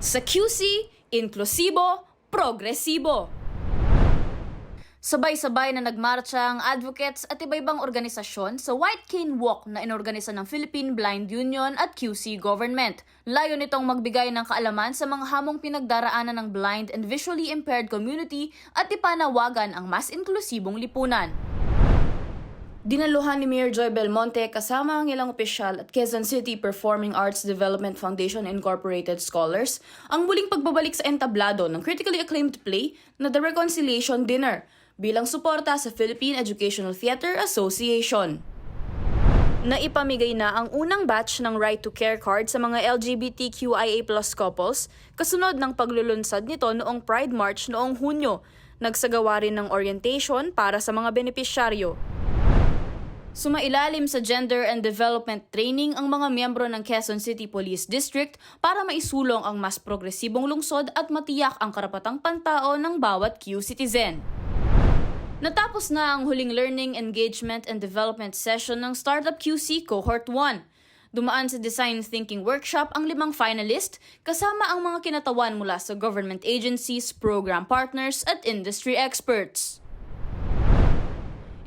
Sa QC, inklusibo, progresibo. Sabay-sabay na nagmarcha ang advocates at iba-ibang organisasyon sa White Cane Walk na inorganisa ng Philippine Blind Union at QC Government. Layo nitong magbigay ng kaalaman sa mga hamong pinagdaraanan ng blind and visually impaired community at ipanawagan ang mas inklusibong lipunan. Dinaluhan ni Mayor Joy Belmonte kasama ang ilang opisyal at Quezon City Performing Arts Development Foundation Incorporated Scholars ang muling pagbabalik sa entablado ng critically acclaimed play na The Reconciliation Dinner bilang suporta sa Philippine Educational Theater Association. Naipamigay na ang unang batch ng Right to Care card sa mga LGBTQIA plus couples kasunod ng paglulunsad nito noong Pride March noong Hunyo. Nagsagawa rin ng orientation para sa mga benepisyaryo. Sumailalim sa gender and development training ang mga miyembro ng Quezon City Police District para maisulong ang mas progresibong lungsod at matiyak ang karapatang pantao ng bawat Q citizen. Natapos na ang huling learning, engagement, and development session ng Startup QC Cohort 1. Dumaan sa Design Thinking Workshop ang limang finalist kasama ang mga kinatawan mula sa government agencies, program partners, at industry experts.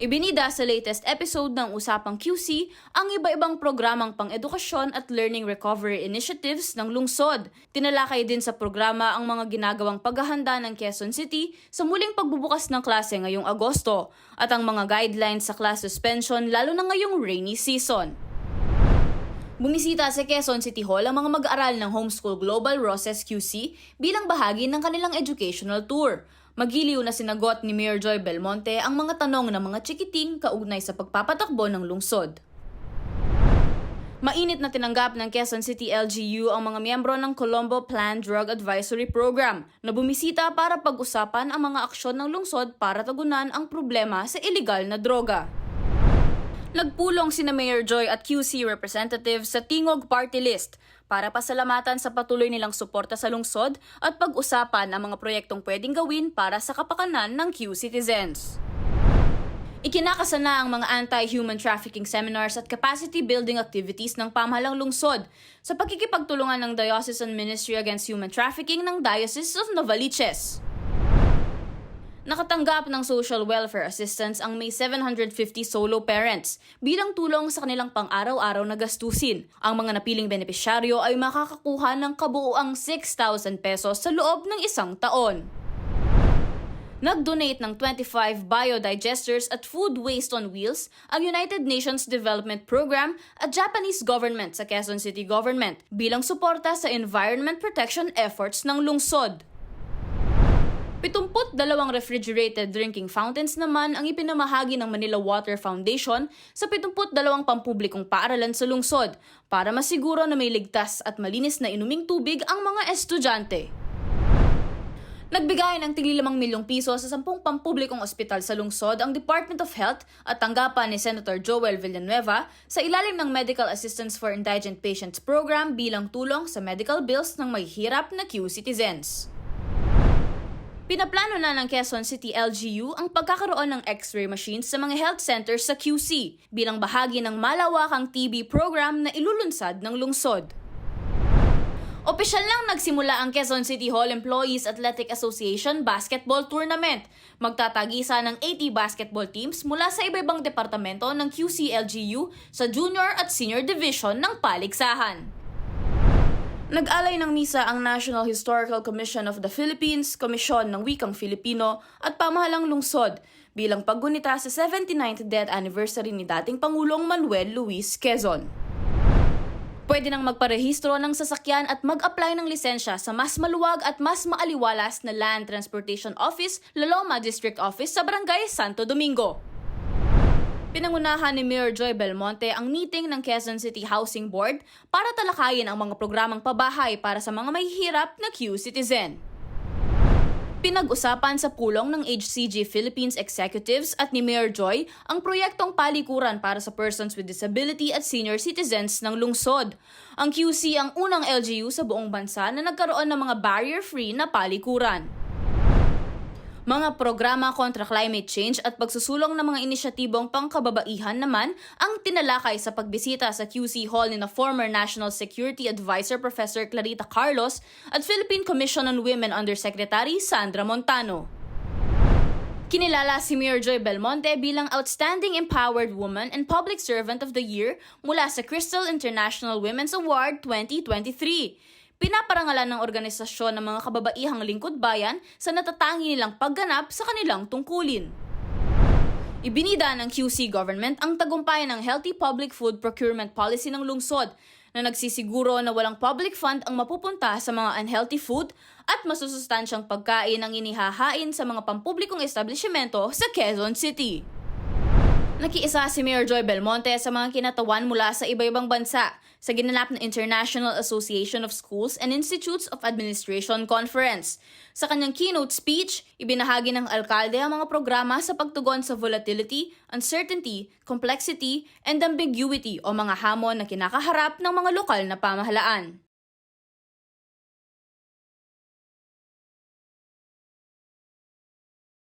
Ibinida sa latest episode ng Usapang QC ang iba-ibang programang pang-edukasyon at learning recovery initiatives ng lungsod. Tinalakay din sa programa ang mga ginagawang paghahanda ng Quezon City sa muling pagbubukas ng klase ngayong Agosto at ang mga guidelines sa class suspension lalo na ngayong rainy season. Bumisita sa Quezon City Hall ang mga mag-aaral ng Homeschool Global Roses QC bilang bahagi ng kanilang educational tour. Magiliw na sinagot ni Mayor Joy Belmonte ang mga tanong ng mga chikiting kaugnay sa pagpapatakbo ng lungsod. Mainit na tinanggap ng Quezon City LGU ang mga miyembro ng Colombo Planned Drug Advisory Program na bumisita para pag-usapan ang mga aksyon ng lungsod para tagunan ang problema sa iligal na droga. Nagpulong sina Mayor Joy at QC representatives sa Tingog Party List para pasalamatan sa patuloy nilang suporta sa lungsod at pag-usapan ang mga proyektong pwedeng gawin para sa kapakanan ng Q citizens. Ikinakasa na ang mga anti-human trafficking seminars at capacity building activities ng pamahalang lungsod sa pagkikipagtulungan ng Diocesan Ministry Against Human Trafficking ng Diocese of Novaliches. Nakatanggap ng social welfare assistance ang may 750 solo parents bilang tulong sa kanilang pang-araw-araw na gastusin. Ang mga napiling benepisyaryo ay makakakuha ng kabuuang 6,000 pesos sa loob ng isang taon. Nag-donate ng 25 biodigesters at food waste on wheels ang United Nations Development Program at Japanese government sa Quezon City Government bilang suporta sa environment protection efforts ng lungsod. 72 refrigerated drinking fountains naman ang ipinamahagi ng Manila Water Foundation sa 72 pampublikong paaralan sa lungsod para masiguro na may ligtas at malinis na inuming tubig ang mga estudyante. Nagbigay ng tigli 5 milyong piso sa 10 pampublikong ospital sa lungsod ang Department of Health at tanggapan ni Senator Joel Villanueva sa ilalim ng Medical Assistance for Indigent Patients Program bilang tulong sa medical bills ng may hirap na Q citizens. Pinaplano na ng Quezon City LGU ang pagkakaroon ng x-ray machines sa mga health centers sa QC bilang bahagi ng malawakang TB program na ilulunsad ng lungsod. Opisyal lang nagsimula ang Quezon City Hall Employees Athletic Association Basketball Tournament. Magtatagisa ng 80 basketball teams mula sa iba-ibang departamento ng QC-LGU sa junior at senior division ng paligsahan. Nag-alay ng misa ang National Historical Commission of the Philippines, Komisyon ng Wikang Filipino at Pamahalang Lungsod bilang paggunita sa 79th death anniversary ni dating Pangulong Manuel Luis Quezon. Pwede nang magparehistro ng sasakyan at mag-apply ng lisensya sa mas maluwag at mas maaliwalas na Land Transportation Office, Laloma District Office sa Barangay Santo Domingo. Pinangunahan ni Mayor Joy Belmonte ang meeting ng Quezon City Housing Board para talakayin ang mga programang pabahay para sa mga mahihirap na Q citizen. Pinag-usapan sa pulong ng HCG Philippines Executives at ni Mayor Joy ang proyektong palikuran para sa persons with disability at senior citizens ng lungsod. Ang QC ang unang LGU sa buong bansa na nagkaroon ng mga barrier-free na palikuran. Mga programa kontra climate change at pagsusulong ng mga inisyatibong pangkababaihan naman ang tinalakay sa pagbisita sa QC Hall ni na former National Security Advisor Professor Clarita Carlos at Philippine Commission on Women Undersecretary Sandra Montano. Kinilala si Mayor Joy Belmonte bilang Outstanding Empowered Woman and Public Servant of the Year mula sa Crystal International Women's Award 2023. Pinaparangalan ng organisasyon ng mga kababaihang lingkod bayan sa natatangi nilang pagganap sa kanilang tungkulin. Ibinida ng QC government ang tagumpay ng Healthy Public Food Procurement Policy ng lungsod na nagsisiguro na walang public fund ang mapupunta sa mga unhealthy food at masusustansyang pagkain ang inihahain sa mga pampublikong establishmento sa Quezon City. Nakiisa si Mayor Joy Belmonte sa mga kinatawan mula sa iba-ibang bansa sa ginanap na International Association of Schools and Institutes of Administration Conference. Sa kanyang keynote speech, ibinahagi ng alkalde ang mga programa sa pagtugon sa volatility, uncertainty, complexity, and ambiguity o mga hamon na kinakaharap ng mga lokal na pamahalaan.